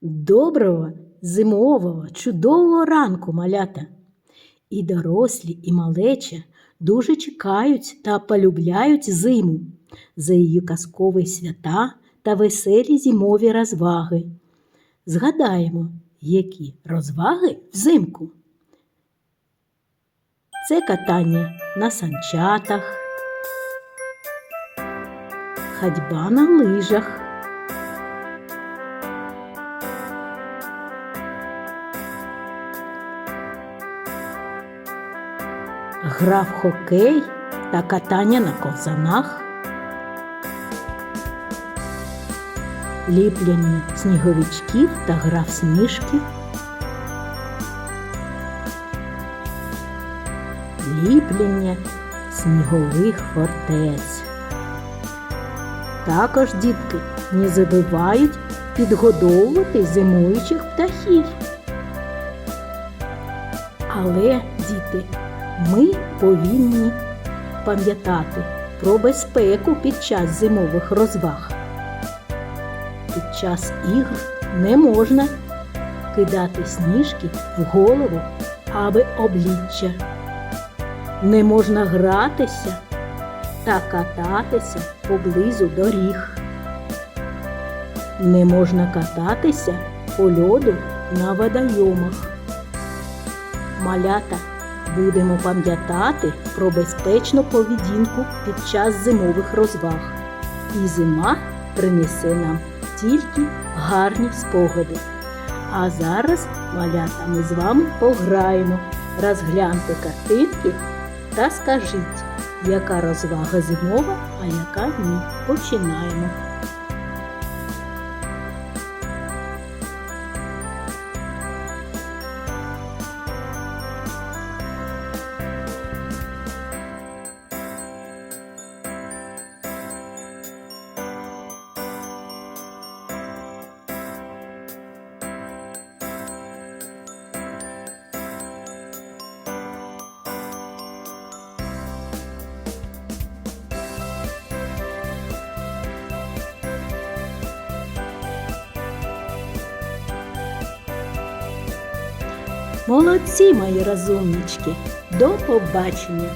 Доброго, зимового, чудового ранку, малята! І дорослі, і малеча дуже чекають та полюбляють зиму за її казкові свята та веселі зимові розваги. Згадаємо, які розваги взимку. Це катання на санчатах, ходьба на лижах. Гра в хокей та катання на ковзанах, ліплення сніговичків та гра в сніжки, ліплення снігових фортець. Також дітки не забувають підгодовувати зимуючих птахів. Але, діти, ми повинні пам'ятати про безпеку під час зимових розваг. Під час ігр не можна кидати сніжки в голову аби обличчя. Не можна гратися та кататися поблизу доріг. Не можна кататися по льоду на водойомах. Малята будемо пам'ятати про безпечну поведінку під час зимових розваг. І зима принесе нам тільки гарні спогади. А зараз, малята, ми з вами пограємо. Розгляньте картинки та скажіть, яка розвага зимова, а яка ні. Починаємо. Молодці, мої розумнички! До побачення!